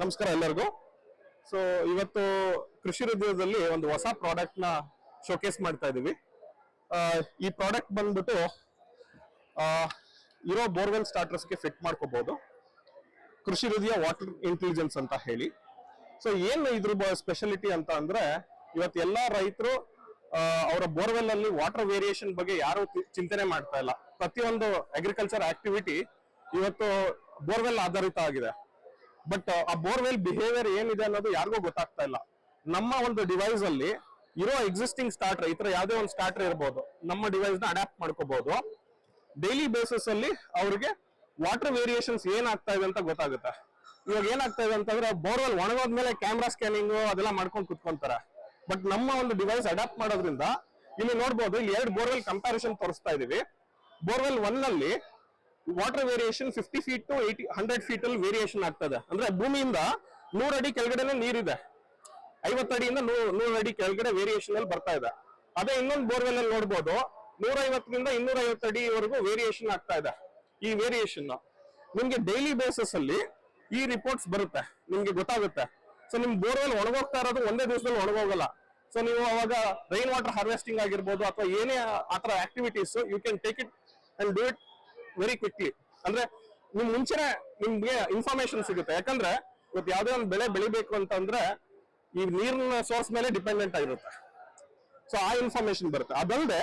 ನಮಸ್ಕಾರ ಎಲ್ಲರಿಗೂ. ಸೊ ಇವತ್ತು ಕೃಷಿ ಹೃದಯದಲ್ಲಿ ಒಂದು ಹೊಸ ಪ್ರಾಡಕ್ಟ್ನ ಶೋಕೇಸ್ ಮಾಡ್ತಾ ಇದೀವಿ. ಈ ಪ್ರಾಡಕ್ಟ್ ಬಂದ್ಬಿಟ್ಟು ಇರೋ ಬೋರ್ವೆಲ್ ಸ್ಟಾರ್ಟರ್ಸ್ಗೆ ಫಿಟ್ ಮಾಡ್ಕೋಬಹುದು ಕೃಷಿ ಹೃದಯ ವಾಟರ್ ಇಂಟೆಲಿಜೆನ್ಸ್ ಅಂತ ಹೇಳಿ. ಸೊ ಏನು ಇದ್ರ ಸ್ಪೆಷಾಲಿಟಿ ಅಂತ ಅಂದ್ರೆ, ಇವತ್ತು ಎಲ್ಲಾ ರೈತರು ಅವರ ಬೋರ್ವೆಲ್ ಅಲ್ಲಿ ವಾಟರ್ ವೇರಿಯೇಷನ್ ಬಗ್ಗೆ ಯಾರು ಚಿಂತನೆ ಮಾಡ್ತಾ ಇಲ್ಲ. ಪ್ರತಿಯೊಂದು ಅಗ್ರಿಕಲ್ಚರ್ ಆಕ್ಟಿವಿಟಿ ಇವತ್ತು ಬೋರ್ವೆಲ್ ಆಧಾರಿತ ಆಗಿದೆ. ಬಟ್ ಆ ಬೋರ್ವೆಲ್ ಬಿಹೇವಿಯರ್ ಏನಿದೆ ಅನ್ನೋದು ಯಾರಿಗೂ ಗೊತ್ತಾಗ್ತಾ ಇಲ್ಲ. ನಮ್ಮ ಒಂದು ಡಿವೈಸ್ ಅಲ್ಲಿ ಇರೋ ಎಕ್ಸಿಸ್ಟಿಂಗ್ ಸ್ಟಾರ್ಟರ್ ಈ ತರ ಯಾವುದೇ ಒಂದು ಸ್ಟಾರ್ಟರ್ ಇರ್ಬೋದು, ನಮ್ಮ ಡಿವೈಸ್ನ ಅಡಾಪ್ಟ್ ಮಾಡ್ಕೋಬಹುದು ಡೈಲಿ ಬೇಸಿಸ್ ಅಲ್ಲಿ ಅವ್ರಿಗೆ ವಾಟರ್ ವೇರಿಯೇಷನ್ಸ್ ಏನಾಗ್ತಾ ಇದೆ ಅಂತ ಗೊತ್ತಾಗುತ್ತೆ. ಇವಾಗ ಏನಾಗ್ತಾ ಇದೆ ಅಂತಂದ್ರೆ ಬೋರ್ವೆಲ್ ಒಣಗೋದ್ಮೇಲೆ ಕ್ಯಾಮ್ರಾ ಸ್ಕ್ಯಾನಿಂಗ್ ಅದೆಲ್ಲ ಮಾಡ್ಕೊಂಡು ಕುತ್ಕೊಂತಾರೆ. ಬಟ್ ನಮ್ಮ ಒಂದು ಡಿವೈಸ್ ಅಡಾಪ್ಟ್ ಮಾಡೋದ್ರಿಂದ, ಇಲ್ಲಿ ನೋಡ್ಬೋದು, ಇಲ್ಲಿ ಎರಡು ಬೋರ್ವೆಲ್ ಕಂಪ್ಯಾರಿಸನ್ ತೋರಿಸ್ತಾ ಇದೀವಿ. ಬೋರ್ವೆಲ್ ಒನ್ನಲ್ಲಿ water variation fifty feet to eighty hundred feet ಅಲ್ಲಿ ವೇರಿಯೇಷನ್ ಆಗ್ತದೆ. ಅಂದ್ರೆ ಭೂಮಿಯಿಂದ ನೂರು ಅಡಿ ಕೆಳಗಡೆನೆ ನೀರಿದೆ. ಐವತ್ತಡಿಯಿಂದ ನೂರು ಅಡಿ ಕೆಳಗಡೆ ವೇರಿಯೇಷನ್ ಅಲ್ಲಿ ಬರ್ತಾ ಇದೆ. ಅದೇ ಇನ್ನೊಂದು ಬೋರ್ವೆಲ್ ಅಲ್ಲಿ ನೋಡ್ಬೋದು. ನೂರ ಐವತ್ತರಿಂದ ಇನ್ನೂರ ಐವತ್ತು ಅಡಿವರೆಗೂ ವೇರಿಯೇಷನ್ ಆಗ್ತಾ ಇದೆ ಈ ವೇರಿಯೇಷನ್ ನಿಮ್ಗೆ ಡೈಲಿ ಬೇಸಿಸ್ ಅಲ್ಲಿ ಈ ರಿಪೋರ್ಟ್ಸ್ ಬರುತ್ತೆ. ನಿಮ್ಗೆ ಗೊತ್ತಾಗುತ್ತೆ. ಸೊ ನಿಮ್ ಬೋರ್ವೆಲ್ ಒಣಗೋಗ್ತಾ ಇರೋದು ಒಂದೇ ದಿವಸದಲ್ಲಿ ಒಣಗೋಗಲ್ಲ. ಸೊ ನೀವು ಅವಾಗ ರೈನ್ ವಾಟರ್ ಹಾರ್ವೆಸ್ಟಿಂಗ್ ಆಗಿರ್ಬೋದು ಅಥವಾ ಏನೇ ಆತರ activities you can take it and do it very quickly ಅಂದ್ರೆ ನಿಮ್ ಮುಂಚೆನೆ ನಿಮ್ಗೆ ಇನ್ಫಾರ್ಮೇಶನ್ ಸಿಗುತ್ತೆ. ಯಾಕಂದ್ರೆ ಇವತ್ತು ಯಾವ್ದೇ ಒಂದು ಬೆಳೆ ಬೆಳಿಬೇಕು ಅಂತಂದ್ರೆ ಈ ನೀರಿನ ಸೋರ್ಸ್ ಮೇಲೆ ಡಿಪೆಂಡೆಂಟ್ ಆಗಿರುತ್ತೆ. ಸೊ ಆ ಇನ್ಫಾರ್ಮೇಶನ್ ಬರುತ್ತೆ. ಅದಲ್ಲದೆ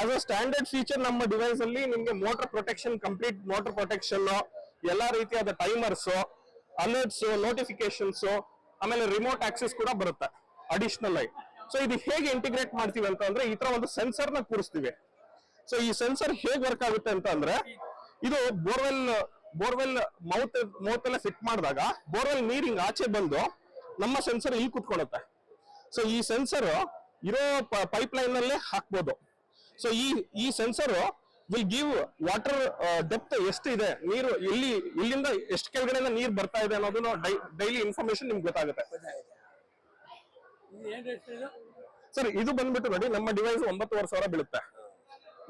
ಆಸ್ ಅ ಸ್ಟ್ಯಾಂಡರ್ಡ್ ಫೀಚರ್ ನಮ್ಮ ಡಿವೈಸ್ ಅಲ್ಲಿ ನಿಮ್ಗೆ motor protection complete motor protection ಎಲ್ಲಾ ರೀತಿಯಾದ ಟೈಮರ್ಸ್ ಅಲರ್ಟ್ಸ್ ನೋಟಿಫಿಕೇಶನ್ಸ್ ಆಮೇಲೆ ರಿಮೋಟ್ ಆಕ್ಸೆಸ್ ಕೂಡ ಬರುತ್ತೆ ಅಡಿಷನಲ್ ಆಗಿ. ಸೊ ಇದು ಹೇಗೆ ಇಂಟಿಗ್ರೇಟ್ ಮಾಡ್ತೀವಿ ಅಂತ ಅಂದ್ರೆ ಈ ತರ ಒಂದು ಸೆನ್ಸರ್ನ ಕೂರಿಸ್ತೀವಿ. ಸೊ ಈ ಸೆನ್ಸರ್ ಹೇಗೆ ವರ್ಕ್ ಆಗುತ್ತೆ ಅಂತ ಅಂದ್ರೆ ಇದು ಬೋರ್ವೆಲ್ ಬೋರ್ವೆಲ್ ಮೌತ್ ಮೌತ್ ಎಲ್ಲ ಫಿಟ್ ಮಾಡಿದಾಗ ಬೋರ್ವೆಲ್ ನೀರ್ ಹಿಂಗ್ ಆಚೆ ಬಂದು ನಮ್ಮ ಸೆನ್ಸರ್ ಇಲ್ಲಿ ಕುತ್ಕೊಳ್ಳುತ್ತೆ. ಸೊ ಈ ಸೆನ್ಸರ್ ಇರೋ ಪೈಪ್ ಲೈನ್ ನಲ್ಲೇ ಹಾಕ್ಬೋದು. ಸೊ ಈ ಈ sensor will give water depth ಎಷ್ಟಿದೆ ನೀರು ಎಲ್ಲಿ ಇಲ್ಲಿಂದ ಎಷ್ಟು ಕೆಳಗಡೆಯಿಂದ ನೀರು ಬರ್ತಾ ಇದೆ ಅನ್ನೋದನ್ನ ಡೈಲಿ ಇನ್ಫಾರ್ಮೇಶನ್ ನಿಮ್ಗೆ ಗೊತ್ತಾಗುತ್ತೆ. ಸರ್ ಇದು ಬಂದ್ಬಿಟ್ಟು ನೋಡಿ ನಮ್ಮ ಡಿವೈಸ್ ಒಂಬತ್ತುವರೆ ಸಾವಿರ ಬೀಳುತ್ತೆ.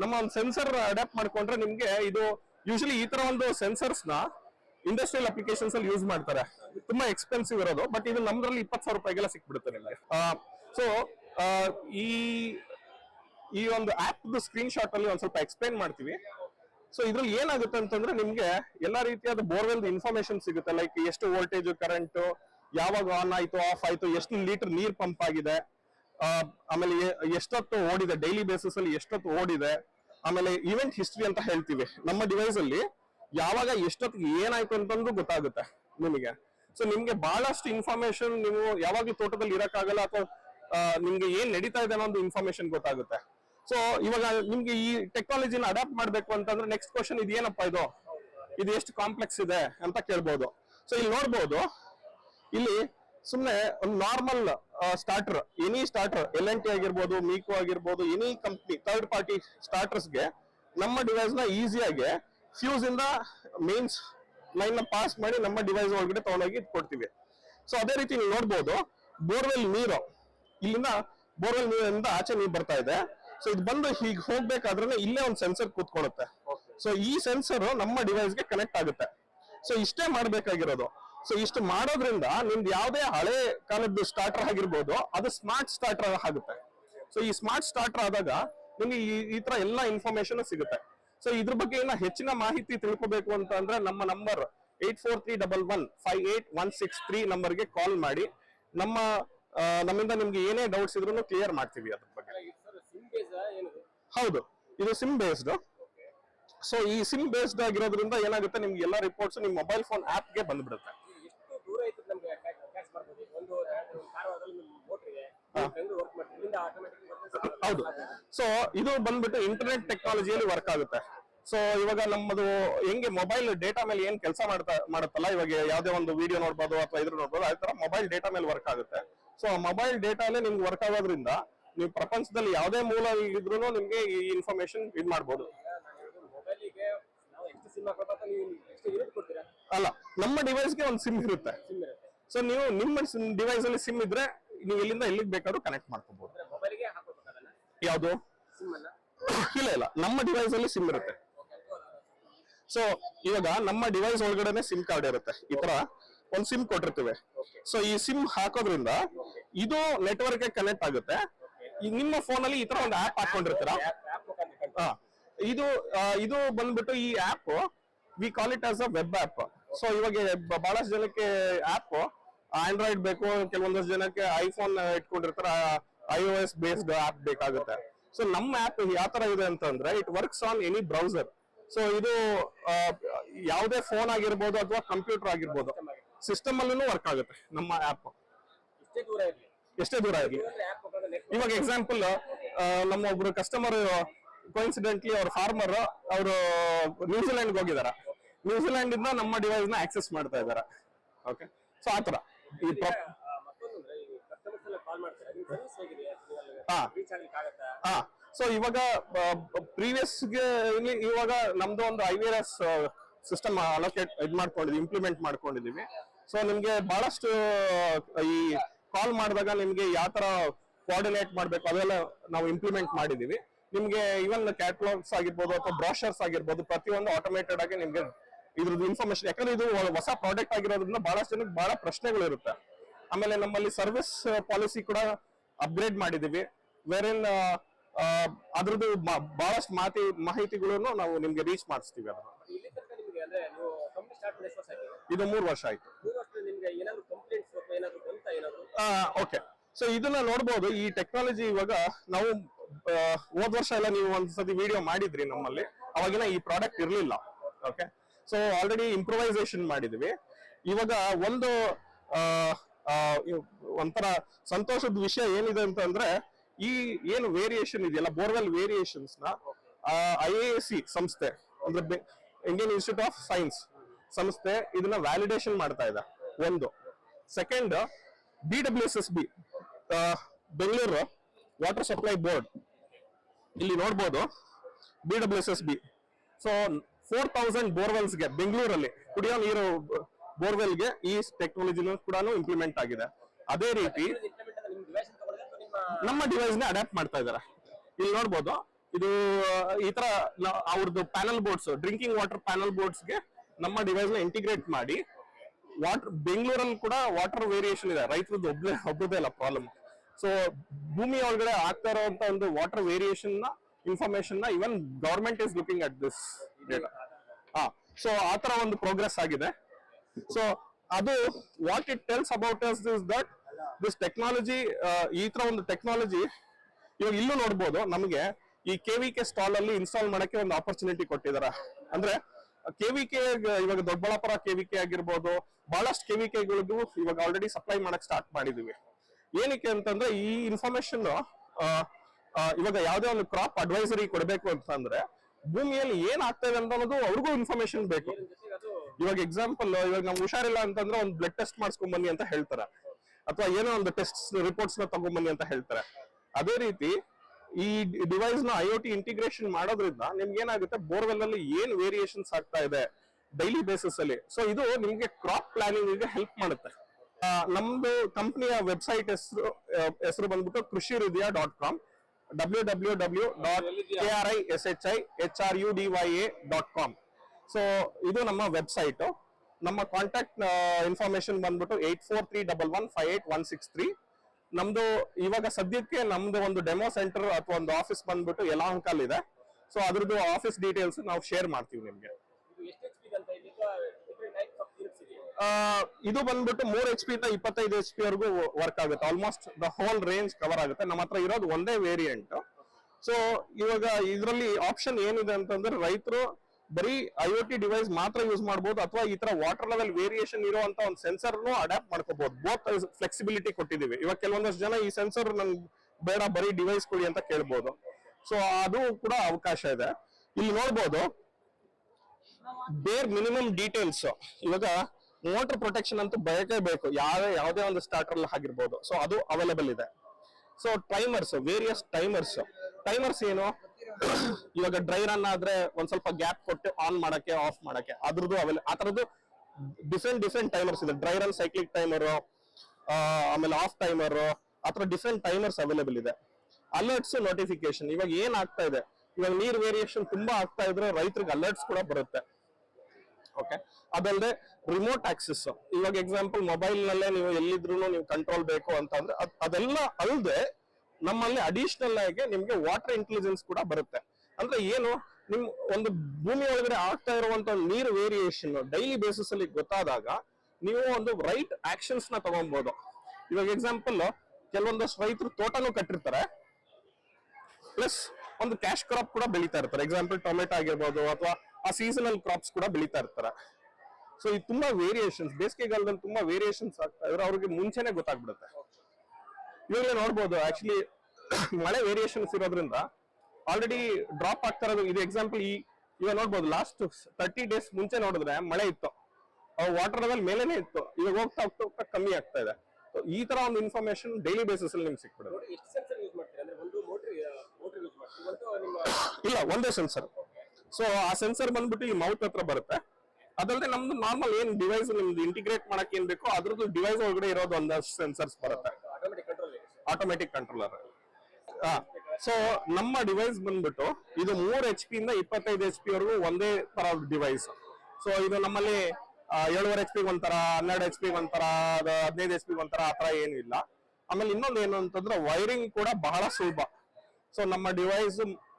ನಮ್ಮ ಒಂದು ಸೆನ್ಸರ್ ಅಡಾಪ್ಟ್ ಮಾಡ್ಕೊಂಡ್ರೆ ನಿಮ್ಗೆ ಇದು ಯೂಶಲಿ ಈ ತರ ಒಂದು ಸೆನ್ಸರ್ಸ್ನ ಇಂಡಸ್ಟ್ರಿಯಲ್ ಅಪ್ಲಿಕೇಶನ್ಸ್ ಅಲ್ಲಿ ಯೂಸ್ ಮಾಡ್ತಾರೆ. ತುಂಬಾ ಎಕ್ಸ್ಪೆನ್ಸಿವ್ ಇರೋದು ಬಟ್ ಇದು ನಮ್ದ್ರಲ್ಲಿ ಇಪ್ಪತ್ತು ಸಾವಿರ ರೂಪಾಯಿಗೆಲ್ಲ ಸಿಕ್ಬಿಡುತ್ತೆ ನಿಮಗೆ. ಸೊ ಈ ಈ ಒಂದು ಆಪ್ ಸ್ಕ್ರೀನ್ ಶಾಟ್ ಅಲ್ಲಿ ಒಂದ್ ಸ್ವಲ್ಪ ಎಕ್ಸ್ಪ್ಲೈನ್ ಮಾಡ್ತೀವಿ. ಸೊ ಇದ್ರಲ್ಲಿ ಏನಾಗುತ್ತೆ ಅಂತಂದ್ರೆ ನಿಮ್ಗೆ ಎಲ್ಲಾ ರೀತಿಯಾದ ಬೋರ್ವೆಲ್ ಇನ್ಫಾರ್ಮೇಶನ್ ಸಿಗುತ್ತೆ ಲೈಕ್ ಎಷ್ಟು ವೋಲ್ಟೇಜ್ ಕರೆಂಟ್ ಯಾವಾಗ ಆನ್ ಆಯ್ತು ಆಫ್ ಆಯ್ತು, ಎಷ್ಟು ಲೀಟರ್ ನೀರ್ ಪಂಪ್ ಆಗಿದೆ. ಆಮೇಲೆ ಎಷ್ಟೊತ್ತು ಓಡಿದೆ ಡೈಲಿ ಬೇಸಿಸ್ ಅಲ್ಲಿ ಎಷ್ಟೊತ್ತು ಓಡಿದೆ, ಆಮೇಲೆ ಇವೆಂಟ್ ಹಿಸ್ಟ್ರಿ ಅಂತ ಹೇಳ್ತೀವಿ. ನಮ್ಮ ಡಿವೈಸ್ ಅಲ್ಲಿ ಯಾವಾಗ ಎಷ್ಟೊತ್ತಿಗೆ ಏನಾಯ್ತು ಅಂತಂದು ಗೊತ್ತಾಗುತ್ತೆ ನಿಮಗೆ. ಸೊ ನಿಮ್ಗೆ ಬಹಳಷ್ಟು ಇನ್ಫಾರ್ಮೇಶನ್ ನೀವು ಯಾವಾಗ್ಲೂ ತೋಟದಲ್ಲಿ ಇರಕ್ಕಾಗಲ್ಲ ಅಥವಾ ನಿಮ್ಗೆ ಏನ್ ನಡೀತಾ ಇದೆ ಅನ್ನೋ ಒಂದು ಇನ್ಫಾರ್ಮೇಶನ್ ಗೊತ್ತಾಗುತ್ತೆ. ಸೊ ಇವಾಗ ನಿಮ್ಗೆ ಈ ಟೆಕ್ನಾಲಜಿನ ಅಡಾಪ್ಟ್ ಮಾಡ್ಬೇಕು ಅಂತಂದ್ರೆ ನೆಕ್ಸ್ಟ್ ಕ್ವಶನ್ ಇದು ಏನಪ್ಪ ಇದು? ಇದು ಎಷ್ಟು ಕಾಂಪ್ಲೆಕ್ಸ್ ಇದೆ ಅಂತ ಕೇಳ್ಬೋದು. ಸೊ ಇಲ್ಲಿ ನೋಡ್ಬೋದು. ಇಲ್ಲಿ ಸುಮ್ನೆ ಒಂದು normal starter any starter L and T ಆಗಿರ್ಬೋದು ಮೀಕೋ ಆಗಿರ್ಬೋದು ಎನಿ ಕಂಪ್ನಿ ಥರ್ಡ್ ಪಾರ್ಟಿ ಸ್ಟಾರ್ಟರ್ಸ್ಗೆ ನಮ್ಮ ಡಿವೈಸ್ನ ಈಸಿಯಾಗಿ ಫ್ಯೂಸ್ ಇಂದ ಮೇನ್ಸ್ ಲೈನ್ನ ಪಾಸ್ ಮಾಡಿ ನಮ್ಮ ಡಿವೈಸ್ ಒಳಗಡೆ ತಗೊಂಡೋಗಿ ಕೊಡ್ತೀವಿ. ಸೊ ಅದೇ ರೀತಿ ನೀವು ನೋಡ್ಬೋದು ಬೋರ್ವೆಲ್ ನೀರು, ಇಲ್ಲಿಂದ ಬೋರ್ವೆಲ್ ನೀರಿಂದ ಆಚೆ ನೀರು ಬರ್ತಾ ಇದೆ. ಸೊ ಇದು ಬಂದು ಹೀಗೆ ಹೋಗ್ಬೇಕಾದ್ರೆ ಇಲ್ಲೇ ಒಂದು ಸೆನ್ಸರ್ ಕೂತ್ಕೊಳ್ಳುತ್ತೆ. ಸೊ ಈ ಸೆನ್ಸರ್ ನಮ್ಮ ಡಿವೈಸ್ಗೆ ಕನೆಕ್ಟ್ ಆಗುತ್ತೆ. ಸೊ ಇಷ್ಟೇ ಮಾಡ್ಬೇಕಾಗಿರೋದು. ಸೊ ಇಷ್ಟು ಮಾಡೋದ್ರಿಂದ ನಿಮ್ದು ಯಾವುದೇ ಹಳೆ ಕಾಲದ್ದು ಸ್ಟಾರ್ಟರ್ ಆಗಿರ್ಬೋದು ಅದು ಸ್ಮಾರ್ಟ್ ಸ್ಟಾರ್ಟರ್ ಆಗುತ್ತೆ. ಸೊ ಈ ಸ್ಮಾರ್ಟ್ ಸ್ಟಾರ್ಟರ್ ಆದಾಗ ನಿಮ್ಗೆ ಈ ತರ ಎಲ್ಲ ಇನ್ಫಾರ್ಮೇಶನ್ ಸಿಗುತ್ತೆ. ಸೊ ಇದ್ರ ಬಗ್ಗೆ ಇನ್ನ ಹೆಚ್ಚಿನ ಮಾಹಿತಿ ತಿಳ್ಕೊಬೇಕು ಅಂತ ಅಂದ್ರೆ ನಮ್ಮ number eight four three double one five eight one six three ನಂಬರ್ಗೆ ಕಾಲ್ ಮಾಡಿ. ನಮ್ಮ ನಮ್ಮಿಂದ ನಿಮ್ಗೆ ಏನೇ ಡೌಟ್ಸ್ ಇದ್ರು ಕ್ಲಿಯರ್ ಮಾಡ್ತೀವಿ ಅದ್ರ ಬಗ್ಗೆ. ಹೌದು ಇದು ಸಿಮ್ ಬೇಸ್ಡ್ ಸೊ ಈ ಸಿಮ್ ಬೇಸ್ಡ್ ಆಗಿರೋದ್ರಿಂದ ಏನಾಗುತ್ತೆ ನಿಮ್ಗೆ ಎಲ್ಲ ರಿಪೋರ್ಟ್ಸ್ ನಿಮ್ ಮೊಬೈಲ್ ಫೋನ್ಗೆ ಬಂದ್ಬಿಡುತ್ತೆ ಇದು ಎಷ್ಟು ದೂರ ಐತೆ ನಮ್ಗೆ ಕ್ಯಾಚ್ ಮಾಡ್ಬೋದು ಒಂದು ಕಾರವಾರದಲ್ಲಿ ಮೋಟರ್ ಇದೆ ಬೆಂಗಳೂರು ವರ್ಕ್ ಮಾಡ್ತೀವಿ ಇಲ್ಲಿಂದ ಆಟೋಮೆಟಿಕ್ ಹೌದು. ಸೊ ಇದು ಬಂದ್ಬಿಟ್ಟು ಇಂಟರ್ನೆಟ್ ಟೆಕ್ನಾಲಜಿಯಲ್ಲಿ ವರ್ಕ್ ಆಗುತ್ತೆ. ಸೊ ಇವಾಗ ನಮ್ಮದು ಹೆಂಗೆ ಮೊಬೈಲ್ ಡೇಟಾ ಮೇಲೆ ಏನ್ ಕೆಲಸ ಮಾಡ್ತಾ ಮಾಡುತ್ತಲ್ಲ? ಇವಾಗ ಯಾವ್ದೇ ಒಂದು ವಿಡಿಯೋ ನೋಡ್ಬೋದು ಅಥವಾ ಇದ್ರ ನೋಡ್ಬೋದು ಅದೇ ತರ ಮೊಬೈಲ್ ಡೇಟಾ ಮೇಲೆ ವರ್ಕ್ ಆಗುತ್ತೆ. ಸೊ ಮೊಬೈಲ್ ಡೇಟಾನೇ ನಿಮ್ಗೆ ವರ್ಕ್ ಆಗೋದ್ರಿಂದ ನೀವು ಪ್ರಪಂಚದಲ್ಲಿ ಯಾವುದೇ ಮೂಲ ಇದ್ರೂ ನಿಮ್ಗೆ ಈ ಇನ್ಫಾರ್ಮೇಶನ್ ಇದ್ ಮಾಡ್ಬೋದು. ಅಲ್ಲ ನಮ್ಮ ಡಿವೈಸ್ಗೆ ಒಂದು ಸಿಮ್ ಇರುತ್ತೆ. ಸಿಮ್ ಇರುತ್ತೆ. ಸೊ ನೀವು ನಿಮ್ಮ ಡಿವೈಸ್ ಅಲ್ಲಿ ಸಿಮ್ ಇದ್ರೆ ನೀವು ಇಲ್ಲಿಂದ ಎಲ್ಲಿಗೆ ಬೇಕಾದ್ರೂ ಕನೆಕ್ಟ್ ಮಾಡ್ಕೋಬಹುದು ಯಾವುದು? ಇಲ್ಲ ಇಲ್ಲ. ನಮ್ಮ ಡಿವೈಸ್ ಅಲ್ಲಿ ಸಿಮ್ ಇರುತ್ತೆ. ಸೊ ಇವಾಗ ನಮ್ಮ ಡಿವೈಸ್ ಒಳಗಡೆನೆ ಸಿಮ್ ಕಾರ್ಡ್ ಇರುತ್ತೆ. ಈ ತರ ಒಂದು ಸಿಮ್ ಕೊಟ್ಟಿರ್ತೀವಿ. ಸೊ ಈ ಸಿಮ್ ಹಾಕೋದ್ರಿಂದ ಇದು ನೆಟ್ವರ್ಕ್ ಕನೆಕ್ಟ್ ಆಗುತ್ತೆ. ನಿಮ್ಮ ಫೋನ್ ಅಲ್ಲಿ ಈ ತರ ಒಂದು ಆಪ್ ಹಾಕೊಂಡಿರ್ತೀರಾ? ಇದು ಇದು ಬಂದ್ಬಿಟ್ಟು ಈ app we call it as a web app so ಇವಾಗ ಬಹಳಷ್ಟು ಜನಕ್ಕೆ ಆಪ್ ಆಂಡ್ರಾಯ್ಡ್ ಬೇಕು ಕೆಲವೊಂದಷ್ಟು ಜನಕ್ಕೆ ಐಫೋನ್ ಇಟ್ಕೊಂಡಿರ್ತಾರೆ I O S based app ಬೇಕಾಗುತ್ತೆ. ಸೊ ನಮ್ಮ ಆಪ್ ಯಾವ ತರ ಇದೆ ಅಂತಂದ್ರೆ it works on any browser so ಇದು ಯಾವುದೇ ಫೋನ್ ಆಗಿರ್ಬೋದು ಅಥವಾ ಕಂಪ್ಯೂಟರ್ ಆಗಿರ್ಬೋದು ಸಿಸ್ಟಮ್ ಅಲ್ಲೂ ವರ್ಕ್ ಆಗುತ್ತೆ ನಮ್ಮ ಆಪ್ ಎಷ್ಟೇ ದೂರ ಇರಲಿ. ಇವಾಗ ಎಕ್ಸಾಂಪಲ್ ನಮ್ಮ ಒಬ್ರು ಕಸ್ಟಮರ್ ಕೋಇನ್ಸಿಡೆಂಟ್ಲಿ ಅವ್ರ ಫಾರ್ಮರ್ ಅವರು ನ್ಯೂಜಿಲೆಂಡ್ ಹೋಗಿದ್ದಾರೆ ನ್ಯೂಜಿಲೆಂಡ್ ಇಂದ ನಮ್ಮ ಡಿವೈಸ್ನ ಆಕ್ಸೆಸ್ ಮಾಡ್ತಾ ಇದಾರೆ. ಓಕೆ ಸೊ ಆತರ ಈ ಸೊ ಇವಾಗ ಪ್ರೀವಿಯಸ್ಗೆ ಇವಾಗ ನಮ್ದು ಒಂದು I V S system allocate ಇದ್ ಮಾಡ್ಕೊಂಡಿದ್ವಿ ಇಂಪ್ಲಿಮೆಂಟ್ ಮಾಡ್ಕೊಂಡಿದೀವಿ. ಸೊ ನಿಮ್ಗೆ ಬಹಳಷ್ಟು ಈ ಕಾಲ್ ಮಾಡಿದಾಗ ನಿಮ್ಗೆ ಯಾವ ತರ ಕೋಆರ್ಡಿನೇಟ್ ಮಾಡ್ಬೇಕು ಅದೆಲ್ಲ ನಾವು ಇಂಪ್ಲಿಮೆಂಟ್ ಮಾಡಿದೀವಿ. ನಿಮ್ಗೆ ಇವನ್ ಕ್ಯಾಟ್ಲಾಗ್ಸ್ ಆಗಿರ್ಬೋದು ಅಥವಾ ಬ್ರಾಷರ್ಸ್ ಆಗಿರ್ಬೋದು ಪ್ರತಿಯೊಂದು ಆಟೋಮೇಟೆಡ್ ಆಗಿ ನಿಮ್ಗೆ ಇದ್ರದ್ದು ಇನ್ಫಾರ್ಮೇಶನ್ ಯಾಕಂದ್ರೆ ಇದು ಹೊಸ ಪ್ರಾಡಕ್ಟ್ ಆಗಿರೋದ್ರಿಂದ ಬಹಳಷ್ಟು ಜನಕ್ಕೆ ಬಹಳ ಪ್ರಶ್ನೆಗಳು ಇರುತ್ತೆ. ಆಮೇಲೆ ನಮ್ಮಲ್ಲಿ ಸರ್ವಿಸ್ ಪಾಲಿಸಿ ಕೂಡ ಅಪ್ಗ್ರೇಡ್ ಮಾಡಿದೀವಿ. ವೇರಿನ್ ಅದ್ರದ್ದು ಬಹಳಷ್ಟು ಮಾತಿ ಮಾಹಿತಿಗಳನ್ನು ನಾವು ನಿಮ್ಗೆ ರೀಚ್ ಮಾಡಿಸ್ತೀವಿ ಅದನ್ನ. ಇದು ಮೂರು ವರ್ಷ ಆಯ್ತು. ಓಕೆ ಸೊ ಇದನ್ನ ನೋಡ್ಬೋದು. ಈ ಟೆಕ್ನಾಲಜಿ ಇವಾಗ ನಾವು ಹೋದ ಹೋದ್ ವರ್ಷ ಎಲ್ಲ ನೀವು ಒಂದ್ಸತಿ ವಿಡಿಯೋ ಮಾಡಿದ್ರಿ ನಮ್ಮಲ್ಲಿ. ಅವಾಗಿನ ಈ ಪ್ರಾಡಕ್ಟ್ ಇರ್ಲಿಲ್ಲ. ಓಕೆ ಸೊ ಆಲ್ರೆಡಿ ಇಂಪ್ರೊವೈಸೇಷನ್ ಮಾಡಿದ್ವಿ. ಇವಾಗ ಒಂದು ಒಂಥರ ಸಂತೋಷದ ವಿಷಯ ಏನಿದೆ ಅಂತಂದ್ರೆ, ಈ ಏನು ವೇರಿಯೇಷನ್ ಇದೆಯಲ್ಲ ಬೋರ್ವೆಲ್ ವೇರಿಯೇಷನ್ಸ್ನ ಐ ಎ ಸಿ ಸಂಸ್ಥೆ, ಅಂದ್ರೆ ಇಂಡಿಯನ್ ಇನ್ಸ್ಟಿಟ್ಯೂಟ್ ಆಫ್ ಸೈನ್ಸ್ ಸಂಸ್ಥೆ ಇದನ್ನ ವ್ಯಾಲಿಡೇಷನ್ ಮಾಡ್ತಾ ಇದೆ, ಒಂದು. Second B W S S B Bengaluru water supply board ಇಲ್ಲಿ ನೋಡ್ಬೋದು B W S S B so four thousand ಬೋರ್ವೆಲ್ಸ್ಗೆ ಬೆಂಗಳೂರಲ್ಲಿ ಕುಡಿಯೋ ನೀರು, ಬೋರ್ವೆಲ್ಗೆ ಈ ಟೆಕ್ನಾಲಜಿನೂ ಕೂಡ ಇಂಪ್ಲಿಮೆಂಟ್ ಆಗಿದೆ. ಅದೇ ರೀತಿ ನಿಮ್ಮ ಡಿವೈಸ್ನ ಅಡಾಪ್ಟ್ ಮಾಡ್ತಾ ಇದಾರೆ ಇಲ್ಲಿ ನೋಡ್ಬೋದು, ಇದು, ಈ ತರ ಅವ್ರದ್ದು panel boards drinking water panel ಬೋರ್ಡ್ಸ್ಗೆ ನಮ್ಮ ಡಿವೈಸ್ನ ಇಂಟಿಗ್ರೇಟ್ ಮಾಡಿ ವಾಟರ್ ಬೆಂಗಳೂರಲ್ಲಿ ಕೂಡ ವಾಟರ್ ವೇರಿಯೇಷನ್ ಇದೆ. ರೈತರದ್ದು ಒಬ್ಬನೇ ಒಬ್ಬದೇ ಇಲ್ಲ ಪ್ರಾಬ್ಲಮ್ ಸೊ ಭೂಮಿ ಒಳಗಡೆ ಆಗ್ತಾ ಇರುವಂತ ಒಂದು ವಾಟರ್ ವೇರಿಯೇಷನ್ನ ಇನ್ಫಾರ್ಮೇಶನ್ನ even government is looking at this data ಹಾ ಸೊ ಆತರ ಒಂದು ಪ್ರೋಗ್ರೆಸ್ ಆಗಿದೆ. ಸೊ ಅದು what it tells about is that this technology ಈ ತರ ಒಂದು ಟೆಕ್ನಾಲಜಿ ಇವಾಗ ಇಲ್ಲೂ ನೋಡ್ಬೋದು, ನಮಗೆ ಈ ಕೆ ವಿ ಕೆ ಸ್ಟಾಲ್ ಅಲ್ಲಿ ಇನ್ಸ್ಟಾಲ್ ಮಾಡಕ್ಕೆ ಒಂದು ಆಪರ್ಚುನಿಟಿ ಕೊಟ್ಟಿದಾರ. ಅಂದ್ರೆ ಕೆ ವಿ ಕೆ ಇವಾಗ ದೊಡ್ಡಬಳ್ಳಾಪುರ ಕೆ ವಿ ಕೆ ಆಗಿರ್ಬೋದು, ಬಹಳಷ್ಟು ಕೆ ವಿ ಕೆಗಳಿಗೂ ಇವಾಗ ಆಲ್ರೆಡಿ ಸಪ್ಲೈ ಮಾಡಕ್ ಸ್ಟಾರ್ಟ್ ಮಾಡಿದೀವಿ. ಏನಕ್ಕೆ ಅಂತಂದ್ರೆ, ಈ ಇನ್ಫಾರ್ಮೇಶನ್ ಇವಾಗ ಯಾವ್ದೇ ಒಂದು ಕ್ರಾಪ್ ಅಡ್ವೈಸರಿ ಕೊಡಬೇಕು ಅಂತಂದ್ರೆ ಭೂಮಿಯಲ್ಲಿ ಏನ್ ಆಗ್ತಾ ಇದೆ ಅಂತ ಅನ್ನೋದು ಅವ್ರಿಗೂ ಇನ್ಫಾರ್ಮೇಶನ್ ಬೇಕು. ಇವಾಗ ಎಕ್ಸಾಂಪಲ್ ಇವಾಗ ನಮ್ಗೆ ಹುಷಾರಿಲ್ಲ ಅಂತಂದ್ರೆ ಒಂದು ಬ್ಲಡ್ ಟೆಸ್ಟ್ ಮಾಡಿಸ್ಕೊಂಡ್ ಬನ್ನಿ ಅಂತ ಹೇಳ್ತಾರೆ. ಅಥವಾ ಏನೋ ಒಂದು ಟೆಸ್ಟ್ ರಿಪೋರ್ಟ್ಸ್ನ ತಗೊಂಬನ್ನಿ ಅಂತ ಹೇಳ್ತಾರೆ. ಅದೇ ರೀತಿ ಈ ಡಿವೈಸ್ನ ಐ ಒ ಟಿ ಇಂಟಿಗ್ರೇಷನ್ ಮಾಡೋದ್ರಿಂದ ನಿಮ್ಗೆ ಏನಾಗುತ್ತೆ? ಬೋರ್ವೆಲ್ ಅಲ್ಲಿ ಏನ್ ವೇರಿಯೇಷನ್ಸ್ ಆಗ್ತಾ ಇದೆ ಡೈಲಿ ಬೇಸಿಸ್ ಅಲ್ಲಿ. ಸೊ ಇದು ನಿಮ್ಗೆ ಕ್ರಾಪ್ ಪ್ಲಾನಿಂಗ್ಗೆ ಹೆಲ್ಪ್ ಮಾಡುತ್ತೆ. ನಮ್ದು ಕಂಪ್ನಿಯ ವೆಬ್ಸೈಟ್ ಹೆಸರು ಹೆಸರು ಬಂದ್ಬಿಟ್ಟು Krishi Hrudaya dot com W W W dot K R I S H I H R U D Y A dot com so ಇದು ನಮ್ಮ ವೆಬ್ಸೈಟ್ ನಮ್ಮ ಕಾಂಟ್ಯಾಕ್ಟ್ ಇನ್ಫಾರ್ಮೇಶನ್ ಬಂದ್ಬಿಟ್ಟು eight four three double one five eight one six three ನಮ್ದು ಇವಾಗ ಸದ್ಯಕ್ಕೆ ನಮ್ದು ಒಂದು demo centre ಅಥವಾ ಒಂದು ಆಫೀಸ್ ಬಂದ್ಬಿಟ್ಟು ಯಲಹಂಕಲ್ ಇದೆ ಸೊ ಅದ್ರದ್ದು ಆಫೀಸ್ ಡೀಟೇಲ್ಸ್ ನಾವು ಶೇರ್ ಮಾಡ್ತೀವಿ ನಿಮ್ಗೆ ಇದು ಎಷ್ಟು ಎಚ್ ಪಿ ಅಂತ ಇಲ್ಲಿ ಡಿಫ್ರೆಂಟ್ ಟೈಪ್ಸ್ ಆಫ್ ಯೂನಿಟ್ಸ್ ಇದೆ ಬಂದ್ಬಿಟ್ಟು ಮೂರ್ ಎಚ್ ಪಿ ಇಂದ ಇಪ್ಪತ್ತೈದು ಎಚ್ ಪಿ ವರೆಗೂ ವರ್ಕ್ ಆಗುತ್ತೆ. Almost the whole range cover ಆಗುತ್ತೆ. ನಮ್ಮ ಹತ್ರ ಇರೋದು ಒಂದೇ ವೇರಿಯಂಟ್ ಸೊ ಇವಾಗ ಇದರಲ್ಲಿ ಆಪ್ಷನ್ ಏನಿದೆ ಅಂತಂದ್ರೆ ರೈತರು ಬರೀ ಐ ಒ ಟಿ ಡಿವೈಸ್ ಮಾತ್ರ ಯೂಸ್ ಮಾಡಬಹುದು ಅಥವಾ ಈ ತರ ವಾಟರ್ ಲೆವೆಲ್ ವೇರಿಯೇಷನ್ ಇರುವಂತ ಒಂದು ಸೆನ್ಸರ್ ಅಡಾಪ್ಟ್ ಮಾಡ್ಕೋಬಹುದು ಬೋತ್ ಫ್ಲೆಕ್ಸಿಬಿಲಿಟಿ ಕೊಟ್ಟಿದೀವಿ ಇವಾಗ ಕೆಲವೊಂದಷ್ಟು ಜನ ಈ ಸೆನ್ಸರ್ ನನ್ ಬೇಡ, ಬರೀ ಡಿವೈಸ್ ಕೊಡಿ ಅಂತ ಕೇಳ್ಬೋದು. ಸೊ ಅದು ಕೂಡ ಅವಕಾಶ ಇದೆ. ಇಲ್ಲಿ ನೋಡ್ಬೋದು. ಬೇರ್ ಮಿನಿಮಮ್ ಡೀಟೇಲ್ಸ್ ಇವಾಗ ಮೋಟರ್ ಪ್ರೊಟೆಕ್ಷನ್ ಅಂತೂ ಬೇಕೇ ಬೇಕು. ಯಾವ್ದೇ, ಯಾವುದೇ ಒಂದು ಸ್ಟಾರ್ಟರ್ ಆಗಿರ್ಬೋದು ಸೊ ಅದು ಅವೈಲೇಬಲ್ ಇದೆ. So timers various timers timers ಏನು? ಇವಾಗ ಡ್ರೈ ರನ್ ಆದ್ರೆ ಒಂದ್ ಸ್ವಲ್ಪ ಗ್ಯಾಪ್ ಕೊಟ್ಟು ಆನ್ ಮಾಡಕ್ಕೆ ಆಫ್ ಮಾಡಕ್ಕೆ. ಅದ್ರದ್ದು ಅವೈಲ ಆ ಡಿಫ್ರೆಂಟ್ ಡಿಫ್ರೆಂಟ್ ಟೈಮರ್ಸ್ ಇದೆ. ಡ್ರೈ ರನ್ ಸೈಕ್ಲಿಕ್ ಟೈಮರ್ ಆಮೇಲೆ ಆಫ್ ಟೈಮರ್ ಆತರ ಡಿಫ್ರೆಂಟ್ ಟೈಮರ್ಸ್ ಅವೈಲೇಬಲ್ ಇದೆ. ಅಲರ್ಟ್ಸ್ ನೋಟಿಫಿಕೇಶನ್ ಇವಾಗ ಏನ್ ಆಗ್ತಾ ಇದೆ? ಇವಾಗ ನೀರ್ ವೇರಿಯೇಷನ್ ತುಂಬಾ ಆಗ್ತಾ ಇದ್ರೆ ರೈತರಿಗೆ ಅಲರ್ಟ್ಸ್ ಕೂಡ ಬರುತ್ತೆ. ಓಕೆ ಅದಲ್ಲದೆ ರಿಮೋಟ್ ಆಕ್ಸೆಸ್ ಇವಾಗ ಎಕ್ಸಾಂಪಲ್ ಮೊಬೈಲ್ ನಲ್ಲೇ ನೀವು ಎಲ್ಲಿದ್ರು ನೀವು ಕಂಟ್ರೋಲ್ ಬೇಕು ಅಂತ ಅಂದ್ರೆ ಅದೆಲ್ಲ ಅಲ್ಲದೆ ನಮ್ಮಲ್ಲಿ ಅಡಿಷನಲ್ ಆಗಿ ನಿಮ್ಗೆ ವಾಟರ್ ಇಂಟೆಲಿಜೆನ್ಸ್ ಕೂಡ ಬರುತ್ತೆ. ಅಂದ್ರೆ ಏನು? ನಿಮ್ ಒಂದು ಭೂಮಿ ಒಳಗಡೆ ಆಗ್ತಾ ಇರುವಂತ ನೀರು ವೇರಿಯೇಷನ್ ಡೈಲಿ ಬೇಸಿಸ್ ಅಲ್ಲಿ ಗೊತ್ತಾದಾಗ ನೀವು ಒಂದು ರೈಟ್ ಆಕ್ಷನ್ಸ್ನ ತಗೊಬಹುದು ಇವಾಗ ಎಕ್ಸಾಂಪಲ್ ಕೆಲವೊಂದಷ್ಟು ರೈತರು ತೋಟನೂ ಕಟ್ಟಿರ್ತಾರೆ. ಪ್ಲಸ್ ಒಂದು ಕ್ಯಾಶ್ ಕ್ರಾಪ್ ಕೂಡ ಬೆಳೀತಾ ಇರ್ತಾರೆ. ಎಕ್ಸಾಂಪಲ್ ಟೊಮೆಟೊ ಆಗಿರ್ಬೋದು ಅಥವಾ ಆ ಸೀಸನಲ್ ಕ್ರಾಪ್ಸ್ ಕೂಡ ಬೆಳೀತಾ ಇರ್ತಾರೆ. ಸೊ ಇದು ತುಂಬಾ ವೇರಿಯೇಷನ್ಸ್ ಬೇಸಿಗೆಗಾಲದಲ್ಲಿ ತುಂಬಾ ವೇರಿಯೇಷನ್ಸ್ ಆಗ್ತಾ ಇದ್ರೆ ಅವ್ರಿಗೆ ಮುಂಚೆನೆ ಗೊತ್ತಾಗ್ಬಿಡುತ್ತೆ. ಇವಾಗಲೇ ನೋಡ್ಬೋದು ಆಕ್ಚುಲಿ ಮಳೆ ವೇರಿಯೇಷನ್ಸ್ ಇರೋದ್ರಿಂದ ಆಲ್ರೆಡಿ ಡ್ರಾಪ್ ಆಗ್ತಾ ಇರೋದು. ಇದು ಎಕ್ಸಾಂಪಲ್ ಈ ಇವಾಗ ನೋಡ್ಬೋದು ಲಾಸ್ಟ್ ತರ್ಟಿ ಡೇಸ್ ಮುಂಚೆ ನೋಡಿದ್ರೆ ಮಳೆ ಇತ್ತು. ವಾಟರ್ ಲೆವೆಲ್ ಮೇಲೇನೆ ಇತ್ತು. ಇವಾಗ ಹೋಗ್ತಾ ಹೋಗ್ತಾ ಹೋಗ್ತಾ ಕಮ್ಮಿ ಆಗ್ತಾ ಇದೆ. ಈ ತರ ಒಂದು ಇನ್ಫಾರ್ಮೇಶನ್ ಡೈಲಿ ಬೇಸಿಸ್ ಅಲ್ಲಿ ನಿಮ್ಗೆ ಸಿಕ್ಬಿಡುತ್ತೆ. ಒಂದು ಇಲ್ಲ ಒಂದೇ ಸೆನ್ಸರ್ ಸೊ ಆ ಸೆನ್ಸರ್ ಬಂದ್ಬಿಟ್ಟು ಈ ಮೌತ್ ಹತ್ರ ಬರುತ್ತೆ. ಅದಲ್ಲದೆ ನಮ್ದು ನಾರ್ಮಲ್ ಏನ್ ಡಿವೈಸ್ ನಿಮ್ದು ಇಂಟಿಗ್ರೇಟ್ ಮಾಡಕ್ ಏನ್ ಬೇಕೋ ಅದ್ರದ್ದು ಡಿವೈಸ್ ಒಳಗಡೆ ಇರೋದು ಒಂದಷ್ಟು ಸೆನ್ಸರ್ಸ್ ಬರುತ್ತೆ. ಆಟೋಮೆಟಿಕ್ ಕಂಟ್ರೋಲರ್ ಸೊ ನಮ್ಮ ಡಿವೈಸ್ ಬಂದ್ಬಿಟ್ಟು ಇದು ಮೂರ್ ಎಚ್ ಪಿ ಇಂದ ಇಪ್ಪತ್ತೈದು ಎಚ್ ಪಿ ವರೆಗೂ ಒಂದೇ ತರ ಡಿವೈಸ್ ಸೊ ಇದು ನಮ್ಮಲ್ಲಿ ಏಳುವರೆ ಎಚ್ ಪಿ ಒಂಥರ ಹನ್ನೆರಡು ಎಚ್ ಪಿ ಒಂಥರ ಹದಿನೈದು ಎಚ್ ಪಿ ಒಂಥರ ಆತರ ಏನು ಇಲ್ಲ. ಆಮೇಲೆ ಇನ್ನೊಂದು ಏನು ಅಂತಂದ್ರೆ ವೈರಿಂಗ್ ಕೂಡ ಬಹಳ ಸುಲಭ. ಸೊ ನಮ್ಮ ಡಿವೈಸ್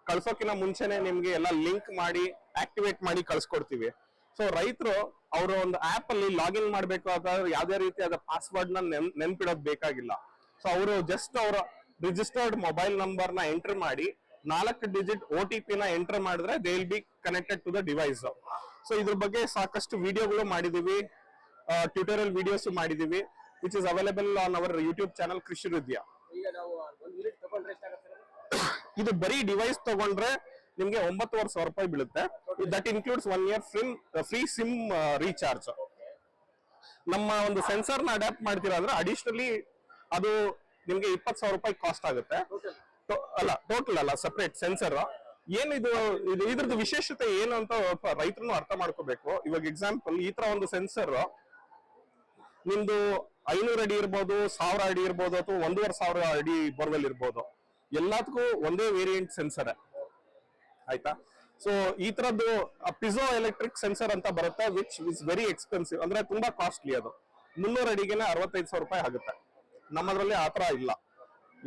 ಕಳ್ಸೋಕಿನ ಮುಂಚೆನೆ ನಿಮ್ಗೆ ಎಲ್ಲ ಲಿಂಕ್ ಮಾಡಿ, ಆಕ್ಟಿವೇಟ್ ಮಾಡಿ ಕಳ್ಸ್ಕೊಡ್ತೀವಿ. ಸೊ ರೈತರು ಅವರ ಒಂದು ಆಪ್ ಅಲ್ಲಿ ಲಾಗಿನ್ ಮಾಡ್ಬೇಕಾದ್ರೆ ಯಾವ್ದೇ ರೀತಿಯಾದ ಪಾಸ್ವರ್ಡ್ನ ನೆನ್, ನೆನ್ಪಿಡೋದ್ ಬೇಕಾಗಿಲ್ಲ. ಸೊ ಅವರು ಜಸ್ಟ್ ಅವರ ರಿಜಿಸ್ಟರ್ಡ್ ಮೊಬೈಲ್ ನಂಬರ್ನ ಎಂಟರ್ ಮಾಡಿ, ನಾಲ್ಕು ಡಿಜಿಟ್ ಒ ಟಿ ಪಿ ನ ಎಂಟರ್ ಮಾಡಿದ್ರೆ they will be connected to the device so ಇದ್ರ ಬಗ್ಗೆ ಸಾಕಷ್ಟು ವಿಡಿಯೋಗಳು ಮಾಡಿದೀವಿ. ಟ್ಯೂಟೋರಿಯಲ್ ವಿಡಿಯೋಸ್ ಮಾಡಿದೀವಿ which is available on our YouTube channel Krishi Vidya ಈಗ ನಾವು ಒಂದು ಯೂನಿಟ್ ತಗೊಂಡ್ರೆ ಎಷ್ಟಾಗುತ್ತೆ ಇದು ಬರೀ ಡಿವೈಸ್ ತಗೊಂಡ್ರೆ ನಿಮ್ಗೆ ಒಂಬತ್ತುವರೆ ಸಾವಿರ ರೂಪಾಯಿ ಬೀಳುತ್ತೆ. That includes one year free free SIM recharge ನಮ್ಮ ಒಂದು ಸೆನ್ಸರ್ನ ಅಡ್ಯಾಪ್ಟ್ ಮಾಡ್ತೀರಾ ಅಂದ್ರೆ ಅಡಿಷನಲಿ ಅದು ನಿಮ್ಗೆ ಇಪ್ಪತ್ತು ಸಾವಿರ ರೂಪಾಯಿ ಕಾಸ್ಟ್ ಆಗುತ್ತೆ. ಅಲ್ಲ ಟೋಟಲ್ ಅಲ್ಲ ಸಪ್ರೇಟ್ ಸೆನ್ಸರ್ ಏನಿದು ಇದು ಇದ್ರದ್ದು ವಿಶೇಷತೆ ಏನು ಅಂತ ರೈತರು ಅರ್ಥ ಮಾಡ್ಕೋಬೇಕು. ಇವಾಗ ಎಕ್ಸಾಂಪಲ್ ಈ ತರ ಒಂದು ಸೆನ್ಸರ್ ನಿಮ್ದು ಐನೂರು ಅಡಿ ಇರ್ಬೋದು ಸಾವಿರ ಅಡಿ ಇರ್ಬೋದು ಅಥವಾ ಒಂದೂವರೆ ಸಾವಿರ ಅಡಿ ಬೋರ್ವೆಲ್ ಇರ್ಬೋದು. ಎಲ್ಲದಕ್ಕೂ ಒಂದೇ ವೇರಿಯಂಟ್ ಸೆನ್ಸರ್ ಆಯ್ತಾ? ಸೊ ಈ ತರದ್ದು ಪಿಸೋ ಎಲೆಕ್ಟ್ರಿಕ್ ಸೆನ್ಸರ್ ಅಂತ ಬರುತ್ತೆ ವಿಚ್ ಇಸ್ ವೆರಿ ಎಕ್ಸ್ಪೆನ್ಸಿವ್ ಅಂದ್ರೆ ತುಂಬಾ ಕಾಸ್ಟ್ಲಿ ಅದು. ಮುನ್ನೂರು ಅಡಿಗೆನೆ ಅರವತ್ತೈದು ಸಾವಿರ ರೂಪಾಯಿ ಆಗುತ್ತೆ. ನಮ್ಮದ್ರಲ್ಲಿ ಆ ತರ ಇಲ್ಲ.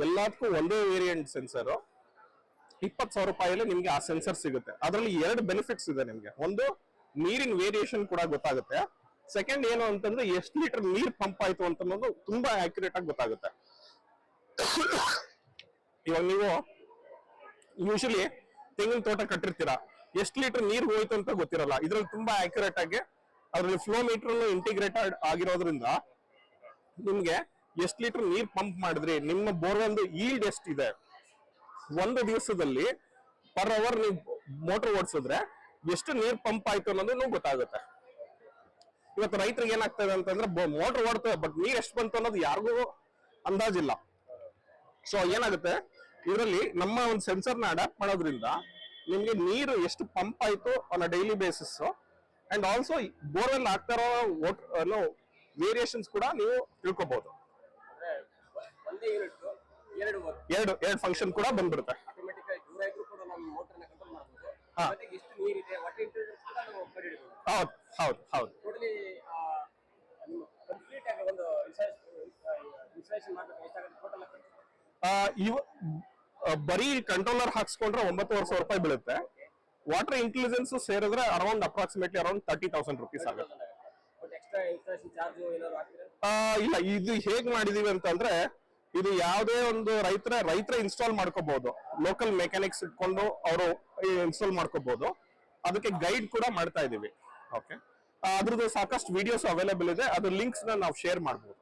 ಎಲ್ಲದಕ್ಕೂ ಒಂದೇ ವೇರಿಯಂಟ್ ಸೆನ್ಸರ್ ಇಪ್ಪತ್ತು ಸಾವಿರ ರೂಪಾಯಲ್ಲಿ ನಿಮ್ಗೆ ಆ ಸೆನ್ಸರ್ ಸಿಗುತ್ತೆ. ಅದರಲ್ಲಿ ಎರಡು ಬೆನಿಫಿಟ್ಸ್ ಇದೆ ನಿಮ್ಗೆ. ಒಂದು, ನೀರಿನ ವೇರಿಯೇಷನ್ ಕೂಡ ಗೊತ್ತಾಗುತ್ತೆ. ಸೆಕೆಂಡ್ ಏನು ಅಂತಂದ್ರೆ, ಎಷ್ಟು ಲೀಟರ್ ನೀರ್ ಪಂಪ್ ಆಯ್ತು ಅಂತ ತುಂಬಾ ಆಕ್ಯುರೇಟ್ ಆಗಿ ಗೊತ್ತಾಗುತ್ತೆ. ಇವಾಗ ನೀವು ಯೂಶಲಿ ತೆಂಗಿನ ತೋಟ ಕಟ್ಟಿರ್ತೀರಾ? ಎಷ್ಟು ಲೀಟರ್ ನೀರು ಹೋಯ್ತು ಅಂತ ಗೊತ್ತಿರಲ್ಲ. ಇದ್ರಲ್ಲಿ ತುಂಬಾ ಆಕ್ಯುರೇಟ್ ಆಗಿ ಅದ್ರಲ್ಲಿ ಫ್ಲೋ ಮೀಟರ್ ಇಂಟಿಗ್ರೇಟೆಡ್ ಆಗಿರೋದ್ರಿಂದ ನಿಮ್ಗೆ ಎಷ್ಟು ಲೀಟರ್ ನೀರ್ ಪಂಪ್ ಮಾಡಿದ್ರಿ, ನಿಮ್ಮ ಬೋರ್ವೆಲ್ ಈಲ್ಡ್ ಎಷ್ಟಿದೆ? ಒಂದು ದಿವಸದಲ್ಲಿ ಪರ್ ಅವರ್ ನೀವು ಮೋಟರ್ ಓಡಿಸಿದ್ರೆ ಎಷ್ಟು ನೀರ್ ಪಂಪ್ ಆಯ್ತು ಅನ್ನೋದು ಗೊತ್ತಾಗುತ್ತೆ. ಇವತ್ತು ರೈತರಿಗೆ ಏನಾಗ್ತದೆ ಅಂತಂದ್ರೆ ಮೋಟರ್ ಓಡ್ತದೆ ಬಟ್ ನೀರ್ ಎಷ್ಟು ಬಂತು ಅನ್ನೋದು ಯಾರಿಗೂ ಅಂದಾಜಿಲ್ಲ. ಸೊ ಏನಾಗುತ್ತೆ? ಇದರಲ್ಲಿ ನಮ್ಮ ಒಂದು ಸೆನ್ಸರ್ನ ಅಡಾಪ್ಟ್ ಮಾಡೋದ್ರಿಂದ ನಿಮಗೆ ನೀರು ಎಷ್ಟು ಪಂಪ್ ಆಯಿತು on a daily basis and also borewell ಆಗ್ತಾ ಇರೋ ವೇರಿಯೇಷನ್ಸ್ ಕೂಡ ನೀವು ತಿಳ್ಕೊಬಹುದು ಎರಡು ಎರಡು ಫಂಕ್ಷನ್ ಕೂಡ ಬಂದ್ಬಿಡುತ್ತೆ. ಹೌದು ಹೌದು ಹೌದು. ಇವ ಬರೀ ಕಂಟ್ರೋಲರ್ ಹಾಕ್ಸ್ಕೊಂಡ್ರೆ ಒಂಬತ್ತುವರೆ ಸಾವಿರ ರೂಪಾಯಿ ಬೀಳುತ್ತೆ. ವಾಟರ್ ಇಂಟೆಲಿಜೆನ್ಸ್ ಸೇರಿದ್ರೆ around approximately around thirty thousand rupees ಆಗುತ್ತೆ. ಇಲ್ಲ ಇದು ಹೇಗ್ ಮಾಡಿದೀವಿ ಅಂತಂದ್ರೆ ಇದು ಯಾವುದೇ ಒಂದು ರೈತರ ರೈತರ ಇನ್ಸ್ಟಾಲ್ ಮಾಡ್ಕೋಬಹುದು ಲೋಕಲ್ ಮೆಕ್ಯಾನಿಕ್ಸ್ ಇಟ್ಕೊಂಡು ಅವರು ಇನ್ಸ್ಟಾಲ್ ಮಾಡ್ಕೋಬಹುದು ಅದಕ್ಕೆ ಗೈಡ್ ಕೂಡ ಮಾಡ್ತಾ ಇದೀವಿ. ಓಕೆ ಅದ್ರದ್ದು ಸಾಕಷ್ಟು ವಿಡಿಯೋಸ್ ಅವೈಲೇಬಲ್ ಇದೆ. ಅದ್ರ ಲಿಂಕ್ಸ್ ನಾವು ಶೇರ್ ಮಾಡ್ಬೋದು.